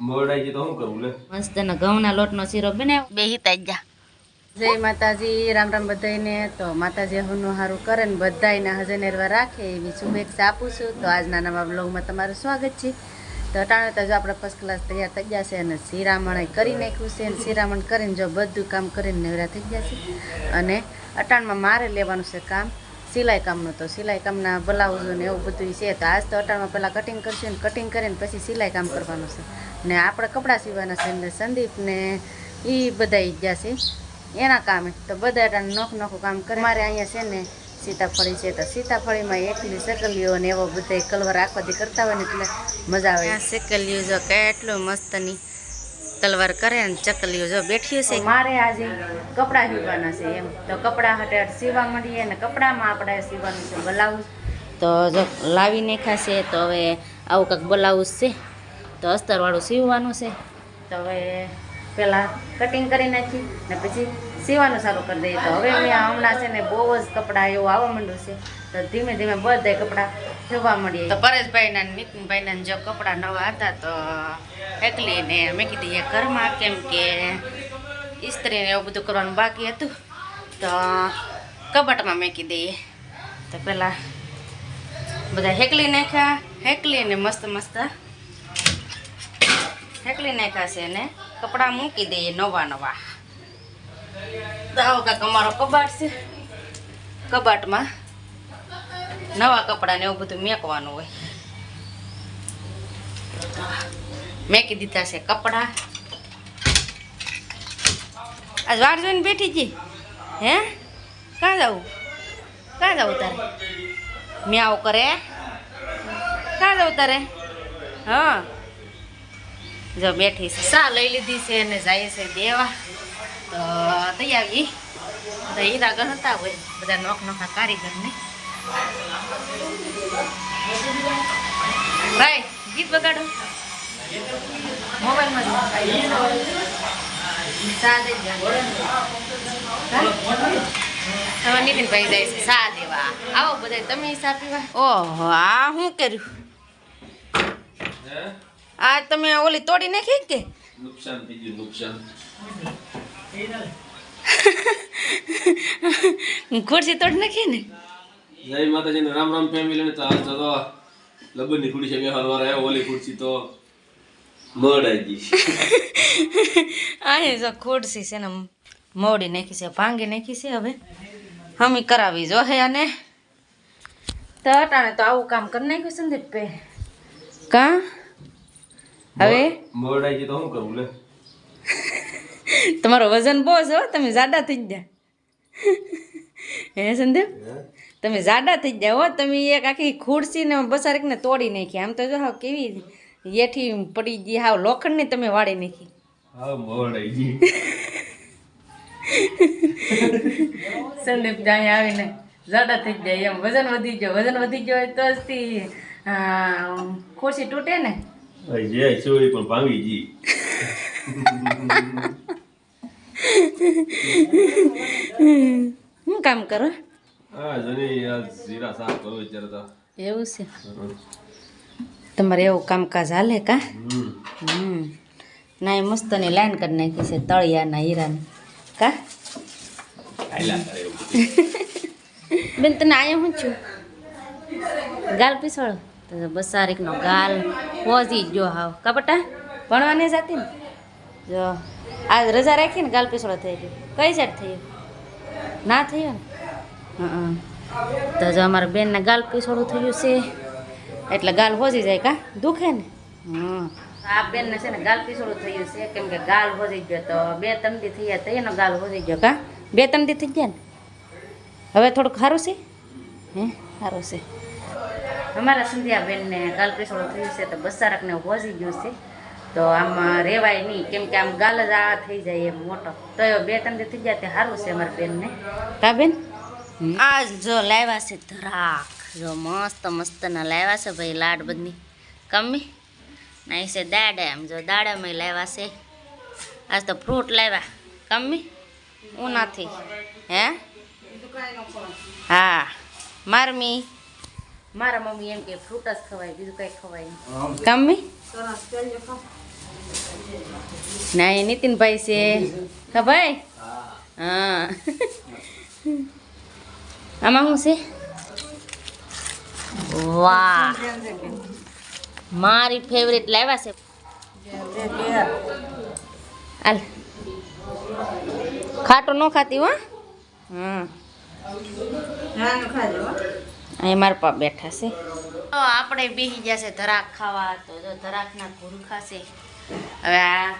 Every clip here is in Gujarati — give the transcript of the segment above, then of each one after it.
મોરડાઈ છે તો શું કરવું લે. મસ્ત ને ઘઉંના લોટનો શીરો બનાવ્યો. બે હિતા જા જય માતાજી રામ રામ બધાને તો માતાજી હુંનું સારું કરે ને બધાને હજનેરવા નિર્વા રાખે એવી શુભેચ્છા આપું છું. તો આજના નવા બ્લોગમાં તમારું સ્વાગત છે. તો અટાણે તો જો આપણે ફર્સ્ટ ક્લાસ તૈયાર થઈ ગયા છે અને શિરામણ કરી નાખ્યું છે. અને શિરામણ કરીને જો બધું કામ કરીને નવરા થઈ ગયા છે. અને અટાણમાં મારે લેવાનું છે કામ સિલાઈ કામનું. તો સિલાઈ કામના બ્લાઉઝો ને એવું બધું છે. તો આજ તો અટાણમાં પહેલાં કટિંગ કરશું ને કટિંગ કરીને પછી સિલાઈ કામ કરવાનું છે. ને આપણે કપડાં સીવવાના છે ને સંદીપ ને એ બધા ગયા છે. એના કામે તો બધા નોખ નોખું કામ કરે. મારે અહીંયા છે ને સીતાફળી છે તો સીતાફળીમાં એકલી સકલીઓ ને એવો બધા કલવર આખો દી કરતા હોય ને એટલે મજા આવે. સકલીઓ જો કેટલું મસ્તની તલવાર કરે ને ચકલીઓ જો બેઠી છે મારે આજે કપડાં સીવવાના છે એમ. તો કપડાં હટે સીવા મળીએ ને કપડામાં આપણે સીવાનું છે બ્લાઉઝ. તો જો લાવી નાખ્યા છે તો હવે આવું કંઈક બ્લાઉઝ છે. તો અસ્તરવાળું સીવવાનું છે. તો હવે પહેલાં કટિંગ કરી નાખી ને પછી સીવાનું ચાલુ કરી દઈએ. તો હવે મેં હમણાં છે ને બહુ જ કપડાં એવું આવવા માંડ્યું છે. તો ધીમે ધીમે બધા કપડાં સીવવા મળીએ તો પરેશભાઈના ને નીતિનભાઈના જો કપડાં નવા હતા તો એકલી ને મેં કીધી એ ઘરમાં કેમ કે ઇસ્ત્રી ને એવું બધું કરવાનું બાકી હતું. તો કબાટમાં મેકી દઈએ. તો પહેલાં બધા હેકલી નાખ્યા. હેકલી ને મસ્ત મસ્ત હેકલી નાખ્યા છે ને કપડાં મૂકી દઈએ નવા નવા. આવો કાંક અમારો કબાટ છે. કબાટમાં નવા કપડાને એવું બધું મેકવાનું હોય. મેકી દીધા છે કપડાં. આજ વાર જોઈને બેઠી જી હે? કાં જવું કાં જવું તારે? મ્યાવ કરે? કાં જવું તારે? હા. જો બેઠી છે. સા લઈ લીધી છે અને જાય છે દેવા. તો દઈ તો બધા હીરા હતા હોય બધા નોખ નોખા કારીગરને. ભાઈ ગીત વગાડો. મોબાઈલમાં નીતિનભાઈ જાય છે. સા દેવા. આવો બધા તમે સા પીવા? ઓહો આ શું કર્યું? હે? આ તમે ઓલી તોડી નાખી કે? નુકસાન થઈ ગયું નુકસાન. ખુરશી તોડી નાખી ને? જય માતાજી ને રામ રામ ફેમિલી ને તો આજ તો ની ખુરશી બે હરવાર આવ્યો ઓલી ખુરશી તો મોરડાઈ ગઈ આ જો ખુરશી છે ને મોડી નાખી છે ભાંગી નાખી છે હવે. હમી કરાવી જો હે અને તો અટાણે તો આવું કામ કરી નાખ્યું સંદીપ પે. કા? હવે? મોરડાઈ તો શું કરવું લે. તમારો વજન બહુ છે હો તમે જાડા થઈ ગયા. હે સંદીપ? તમે જાડા થઈ ગયા હો તમે એક આખી ખુરશી ને બસારીકને તોડી નાખી. આમ તો જો હાવ કેવી યેઠી પડી ગઈ હાવ લોખંડની તમે વાળી નાખી. સંદીપ જાય આવીને જાડા થઈ જાય એમ વજન વધી ગયો વજન વધી ગયો હોય તો જ ખુરશી તૂટે ને. જે સોરી પણ ભાંગી ગઈ શું કામ કરો હા જની આ જીરા સાફ કરો અત્યારે તો એવું છે તમારે એવું કામકાજ હાલે કા હમ ના એ મસ્તની લાઈન કરી નાખી છે તળિયાના હીરાની કા બેન તને અહીંયા શું છું ગાલ પીસવાળો તો બસ સારીકનો ગાલ પહોંચી ગયો હાવ. કપટા ભણવાની જાતી ને? જો આ રજા રાખી ને ગાલ પીસળો થઈ ગયો. કઈ સાઈડ થયો? ના થયો ને? તો જો અમારા બેનના ગાલ પીસળું થયું છે. એટલે ગાલ હોજી જાય કા? દુખે ને? હં. આ બેનને છે ને ગાલ પીસળું થયું છે. કેમ કે ગાલ હોજી ગયો તો બે તમદી થઈ ગયા તો એનો ગાલ હોજી ગયો કા? બે તમદી થઈ ગયા ને? હવે થોડુંક સારું છે? હે? સારું છે. અમારા સંધ્યાબેનને બેનને કાલકૃષ્ણ થયું છે તો બસારકને પહોંચી ગયું છે. તો આમાં રેવાય નહીં, કેમ કે આમ ગાલ જ આ થઈ જાય એમ મોટો. તો બે ત્રણ થઈ ગયા તે સારું છે અમારા બેનને. કા બેન? આ જો લાવ્યા છે ધરાક. જો મસ્ત મસ્તના લાવ્યા છે ભાઈ લાડ બધી. કમી ના છે દાડે એમ, જો દાડામાં લાવ્યા છે. આજ તો ફ્રૂટ લાવ્યા. કમી ઉનાથી. હે? હા, મારમી. મારા મમ્મી એમ કે ફ્રૂટ જ ખવાય બીજું કઈ ખવાય નહીં. ના એ નીતિનભાઈ છે. ખભાઈ ભાઈ? હા. આમાં શું છે? વાહ. મારી ફેવરેટ લાવ્યા છે. હાલ. ખાટો ન ખાતી હો હા. અહીં મારા પા બેઠા છે. તો આપણે બેસી જશે ધરાક ખાવા, તો જો ધરાકના ઘૂરું ખાશે. હવે આ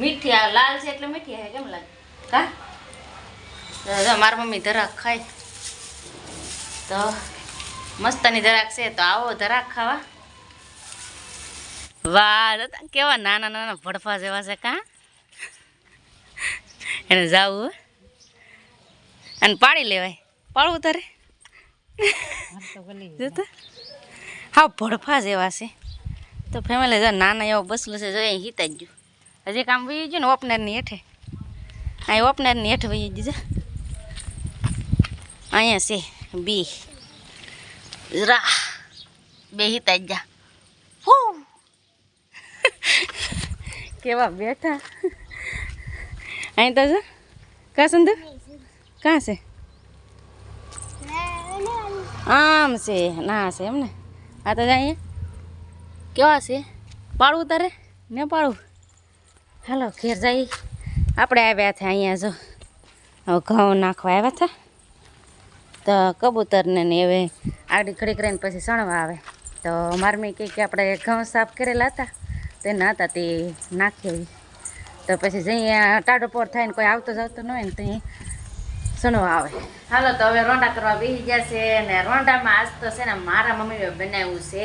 મીઠી, આ લાલ છે એટલે મીઠી હે, કેમ લાગે? હા મારા મમ્મી ધરાક ખાય. તો મસ્તની ધરાક છે, તો આવો ધરાક ખાવા. વાહ કેવા નાના નાના ભડફા જેવા છે, કા? એને જાવું અને પાડી લેવાય. પાડવું તારે? હા, ભડફા જેવા છે. તો ફેમિલી જો નાના એવો બસલું છે, જો અહીં હિતા જ ગયું. હજી કામ વહી ગયું ને ઓપનરની હેઠે. અહીં ઓપનરની હેઠે વહી ગયું અહીંયા છે, બી. રા. બે હિતા જા કેવા બેઠા? અહીં તો જો, કાં સંદર કાં છે? આમ છે, ના છે એમ ને આ તો અહીંયા કેવા છે? પાડવું તારે? ને પાડવું હાલો, ઘેર જઈ. આપણે આવ્યા હતા અહીંયા જો. હવે ઘઉં નાખવા આવ્યા હતા તો કબૂતરને ને હવે આગળ ઘડી કરીને પછી સણવા આવે. તો મારમી કહે કે આપણે ઘઉં સાફ કરેલા હતા. તે ના હતા, તે નાખી તો પછી જઈએ ટાઢો પોર થાય ને કોઈ આવતો જાવતો ન હોય ને ત્યાં સણવા આવે? હાલો તો હવે રોંડા કરવા બેસી ગયા છે ને રોંડામાં આજ તો છે ને મારા મમ્મીએ બનાવ્યું છે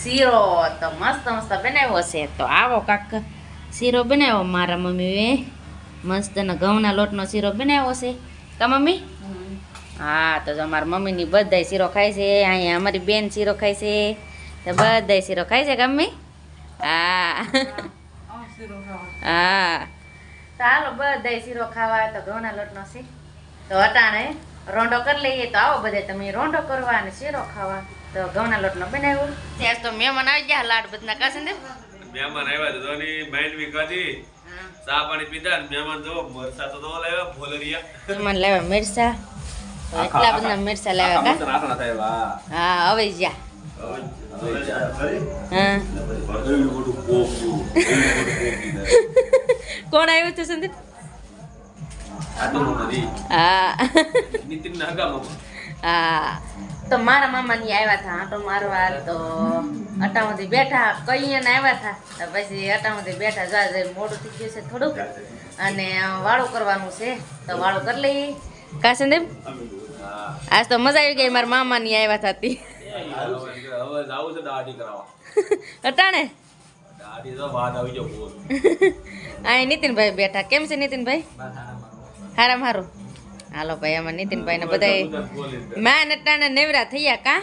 શીરો. તો મસ્ત મસ્ત બનાવ્યો છે. તો આવો કાક શીરો બનાવ્યો મારા મમ્મીએ. મસ્ત ને ઘઉંના લોટનો શીરો બનાવ્યો છે. કા મમ્મી? હા તો જો અમારા મમ્મીની બધાય શીરો ખાય છે. અહીંયા અમારી બેન શીરો ખાય છે. તો બધાય શીરો ખાય છે ગમ્મી હા. હા. તો હાલો બધાય શીરો ખાવા તો ઘઉંના લોટનો છે. તો અટાણે રોંડો કરી લઈએ તો આવો બધે તમે રોંડો કરવા અને શીરો ખાવા. તો ઘઉંના લોટનો બનાવ્યો. ત્યાં તો મહેમાન આવી ગયા લાડ બધના કાશે ને. મહેમાન આવ્યા તો ધોની માંડવી ખાધી. ચા પાણી પીધા ને મહેમાન જો મરસા તો દો લાવ્યા ભોલરિયા. મહેમાન લાવ્યા મરસા એટલા બધા મરસા લાવ્યા કા? હા હવે જ્યા. કોણ આવ્યું છે સંદીપ? હું. તો મારા મામાની આવ્યા હતા આટો મારવા તો અટામાંથી બેઠા કઈ ને આવ્યા હતા તો પછી અટામાંથી બેઠા જવા જઈ મોડું થઈ ગયું છે થોડુંક. અને વાળું કરવાનું છે તો વાળું કરી લઈએ. કા સંદીપ આજ તો મજા આવી ગઈ મારા મામાની આવ્યા હતા તી. અટાણે? અહીં નીતિનભાઈ બેઠા. કેમ છે નીતિનભાઈ? હારામ હારું હાલો ભાઈ, આમાં નીતિનભાઈ ને બધા મેં અટાણે નેવરા થયા કા?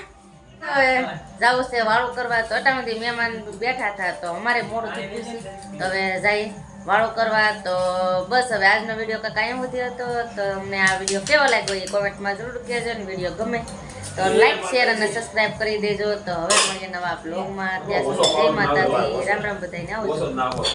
જવું છે વાળું કરવા. તો અટામાંથી મહેમાન બેઠા હતા, તો અમારે મોડું થઈ ગયું છે. તો હવે જાય વાળું કરવા. તો બસ હવે આજનો વીડિયો કાંઈ એમ સુધી હતો. તો અમને આ વીડિયો કેવો લાગ્યો એ કોમેન્ટમાં જરૂર કહેજો ને વીડિયો ગમે તો લાઈક શેર અને સબસ્ક્રાઈબ કરી દેજો. તો હવે મળીએ નવા બ્લોગમાં ત્યાં સુધી જય માતાજી. રામ રામ બધાને આવજો.